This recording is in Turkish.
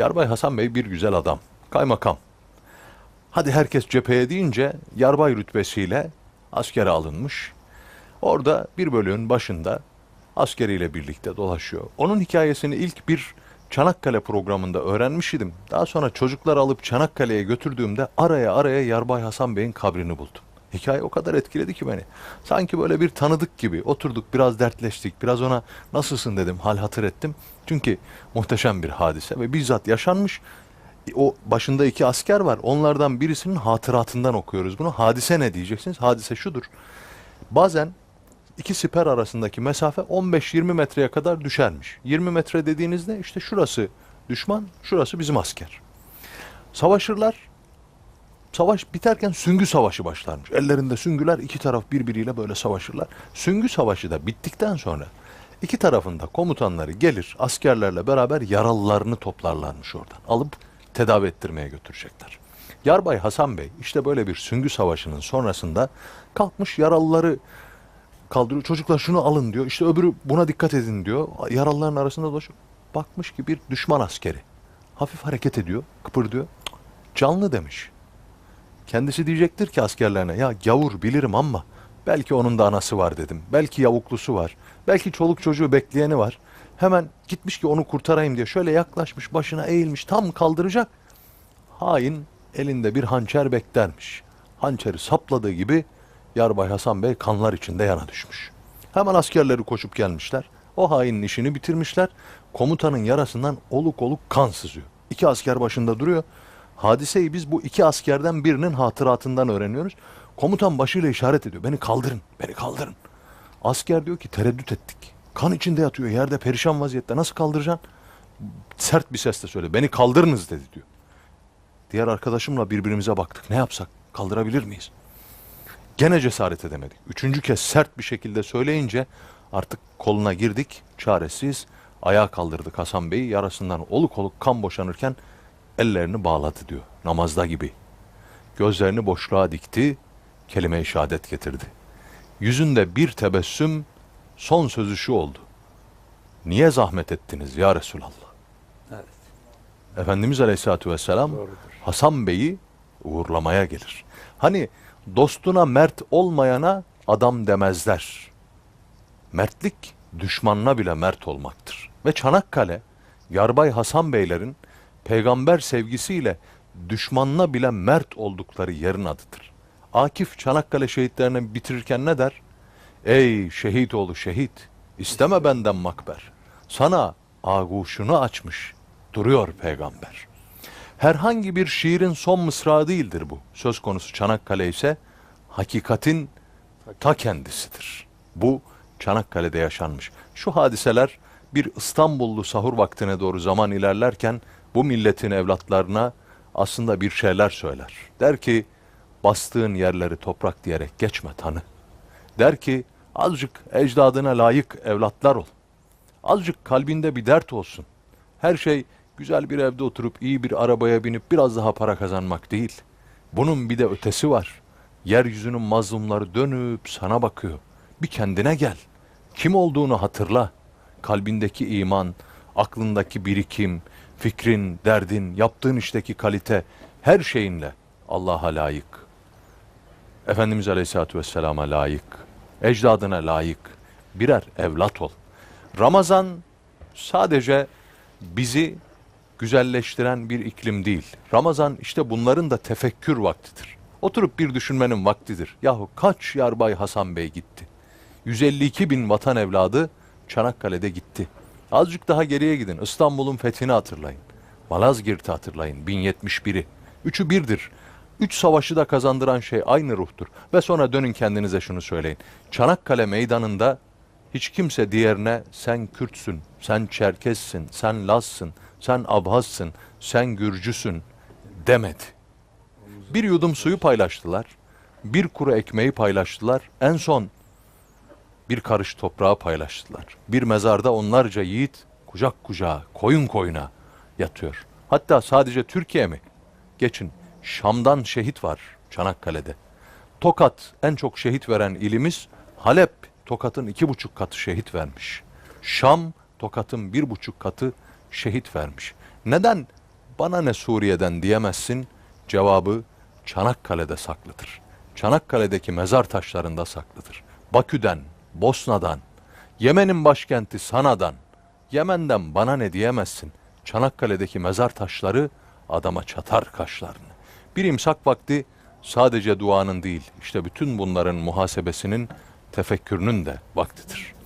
Yarbay Hasan Bey bir güzel adam. Kaymakam. Hadi herkes cepheye deyince yarbay rütbesiyle askere alınmış. Orada bir bölüğün başında askeriyle birlikte dolaşıyor. Onun hikayesini ilk bir Çanakkale programında öğrenmiş idim. Daha sonra çocuklar alıp Çanakkale'ye götürdüğümde araya araya Yarbay Hasan Bey'in kabrini buldum. Hikaye o kadar etkiledi ki beni. Sanki böyle bir tanıdık gibi oturduk biraz dertleştik. Biraz ona nasılsın dedim hal hatır ettim. Çünkü muhteşem bir hadise ve bizzat yaşanmış. O başında iki asker var. Onlardan birisinin hatıratından okuyoruz bunu. Hadise ne diyeceksiniz? Hadise şudur. Bazen iki siper arasındaki mesafe 15-20 metreye kadar düşermiş. 20 metre dediğinizde işte şurası düşman, şurası bizim asker. Savaşırlar. Savaş biterken süngü savaşı başlarmış. Ellerinde süngüler iki taraf birbiriyle böyle savaşırlar. Süngü savaşı da bittikten sonra iki tarafında komutanları gelir askerlerle beraber yaralılarını toplarlarmış oradan. Alıp tedavi ettirmeye götürecekler. Yarbay Hasan Bey işte böyle bir süngü savaşının sonrasında kalkmış yaralıları kaldırıyor. Çocuklar şunu alın diyor. İşte öbürü buna dikkat edin diyor. Yaralıların arasında dolaşıyor. Bakmış ki bir düşman askeri. Hafif hareket ediyor. Kıpırdıyor. Canlı demiş. Kendisi diyecektir ki askerlerine ya gavur bilirim ama belki onun da anası var dedim. Belki yavuklusu var. Belki çoluk çocuğu bekleyeni var. Hemen gitmiş ki onu kurtarayım diye şöyle yaklaşmış başına eğilmiş tam kaldıracak. Hain elinde bir hançer beklermiş. Hançeri sapladığı gibi Yarbay Hasan Bey kanlar içinde yana düşmüş. Hemen askerleri koşup gelmişler. O hainin işini bitirmişler. Komutanın yarasından oluk oluk kan sızıyor. İki asker başında duruyor. Hadiseyi biz bu iki askerden birinin hatıratından öğreniyoruz. Komutan başıyla işaret ediyor. Beni kaldırın, beni kaldırın. Asker diyor ki tereddüt ettik. Kan içinde yatıyor yerde perişan vaziyette. Nasıl kaldıracaksın? Sert bir sesle söyle. Beni kaldırınız dedi diyor. Diğer arkadaşımla birbirimize baktık. Ne yapsak? Kaldırabilir miyiz? Gene cesaret edemedik. Üçüncü kez sert bir şekilde söyleyince artık koluna girdik. Çaresiz ayağa kaldırdık Hasan Bey'i. Yarasından oluk oluk kan boşanırken ellerini bağladı diyor. Namazda gibi. Gözlerini boşluğa dikti. Kelime-i şehadet getirdi. Yüzünde bir tebessüm son sözü şu oldu. Niye zahmet ettiniz ya Resulallah? Evet. Efendimiz Aleyhisselatü Vesselam Doğrudur. Hasan Bey'i uğurlamaya gelir. Hani dostuna mert olmayana adam demezler. Mertlik düşmanına bile mert olmaktır. Ve Çanakkale Yarbay Hasan Beylerin peygamber sevgisiyle düşmanına bile mert oldukları yerin adıdır. Akif Çanakkale şehitlerini bitirirken ne der? Ey şehit oğlu şehit, isteme benden makber. Sana aguşunu açmış duruyor peygamber. Herhangi bir şiirin son mısrağı değildir bu. Söz konusu Çanakkale ise hakikatin ta kendisidir. Bu Çanakkale'de yaşanmış. Şu hadiseler bir İstanbullu sahur vaktine doğru zaman ilerlerken bu milletin evlatlarına aslında bir şeyler söyler. Der ki bastığın yerleri toprak diyerek geçme tanı. Der ki azıcık ecdadına layık evlatlar ol. Azıcık kalbinde bir dert olsun. Her şey güzel bir evde oturup iyi bir arabaya binip biraz daha para kazanmak değil. Bunun bir de ötesi var. Yeryüzünün mazlumları dönüp sana bakıyor. Bir kendine gel. Kim olduğunu hatırla. Kalbindeki iman, aklındaki birikim, fikrin, derdin, yaptığın işteki kalite, her şeyinle Allah'a layık. Efendimiz Aleyhisselatü Vesselam'a layık, ecdadına layık birer evlat ol. Ramazan sadece bizi güzelleştiren bir iklim değil. Ramazan işte bunların da tefekkür vaktidir. Oturup bir düşünmenin vaktidir. Yahu kaç Yarbay Hasan Bey gitti? 152 bin vatan evladı Çanakkale'de gitti. Azıcık daha geriye gidin. İstanbul'un fethini hatırlayın. Malazgirt'i hatırlayın. 1071'i. Üçü birdir. Üç savaşı da kazandıran şey aynı ruhtur. Ve sonra dönün kendinize şunu söyleyin. Çanakkale meydanında hiç kimse diğerine sen Kürtsün, sen Çerkessin, sen Lazsın, sen Abhazsın, sen Gürcüsün demedi. Bir yudum suyu paylaştılar. Bir kuru ekmeği paylaştılar. En son bir karış toprağı paylaştılar. Bir mezarda onlarca yiğit kucak kucağa, koyun koyuna yatıyor. Hatta sadece Türkiye mi? Geçin. Şam'dan şehit var Çanakkale'de. Tokat en çok şehit veren ilimiz. Halep Tokat'ın iki buçuk katı şehit vermiş. Şam Tokat'ın bir buçuk katı şehit vermiş. Neden bana ne Suriye'den diyemezsin. Cevabı Çanakkale'de saklıdır. Çanakkale'deki mezar taşlarında saklıdır. Bakü'den, Bosna'dan, Yemen'in başkenti Sana'dan, Yemen'den bana ne diyemezsin. Çanakkale'deki mezar taşları adama çatar kaşlarını. Bir imsak vakti sadece duanın değil, işte bütün bunların muhasebesinin, tefekkürünün de vaktidir.